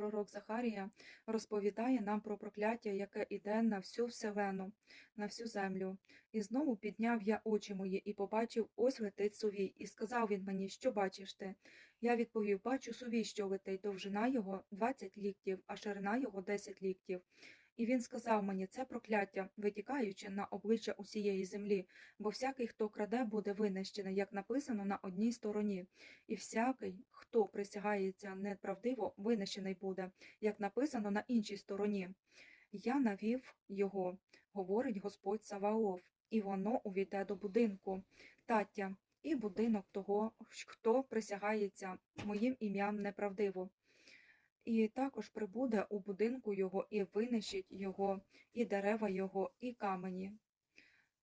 пророк Захарія розповідає нам про прокляття, яке іде на всю вселену, на всю землю. І знову підняв я очі мої і побачив, ось летить сувій, і сказав він мені, що бачиш ти? Я відповів, бачу сувій, що летить, довжина його 20 ліктів, а ширина його 10 ліктів. І він сказав мені, це прокляття, витікаючи на обличчя усієї землі, бо всякий, хто краде, буде винищений, як написано на одній стороні, і всякий, хто присягається неправдиво, винищений буде, як написано на іншій стороні. Я навів його, говорить Господь Саваоф, і воно увійде до будинку, таття, і будинок того, хто присягається моїм ім'ям неправдиво. І також прибуде у будинку його, і винищить його, і дерева його, і камені.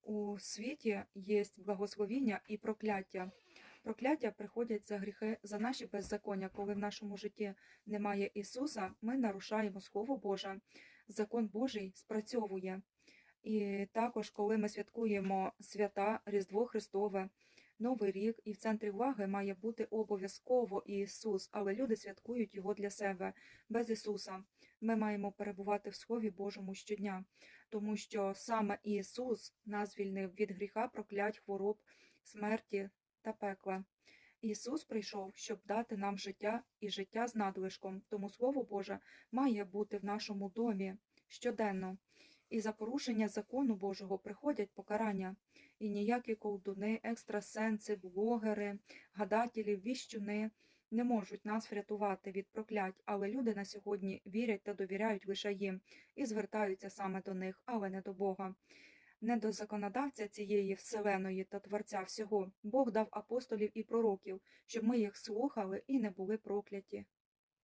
У світі є благословіння і прокляття. Прокляття приходять за гріхи, за наші беззаконня. Коли в нашому житті немає Ісуса, ми нарушаємо Слово Боже. Закон Божий спрацьовує. І також, коли ми святкуємо свята Різдво Христове, Новий рік, і в центрі уваги має бути обов'язково Ісус, але люди святкують його для себе без Ісуса. Ми маємо перебувати в Слові Божому щодня, тому що саме Ісус нас звільнив від гріха, проклять, хвороб, смерті та пекла. Ісус прийшов, щоб дати нам життя і життя з надлишком, тому Слово Боже має бути в нашому домі щоденно. І за порушення закону Божого приходять покарання, і ніякі колдуни, екстрасенси, блогери, гадателі, віщуни не можуть нас врятувати від проклять, але люди на сьогодні вірять та довіряють лише їм і звертаються саме до них, але не до Бога. Не до законодавця цієї вселеної та творця всього Бог дав апостолів і пророків, щоб ми їх слухали і не були прокляті.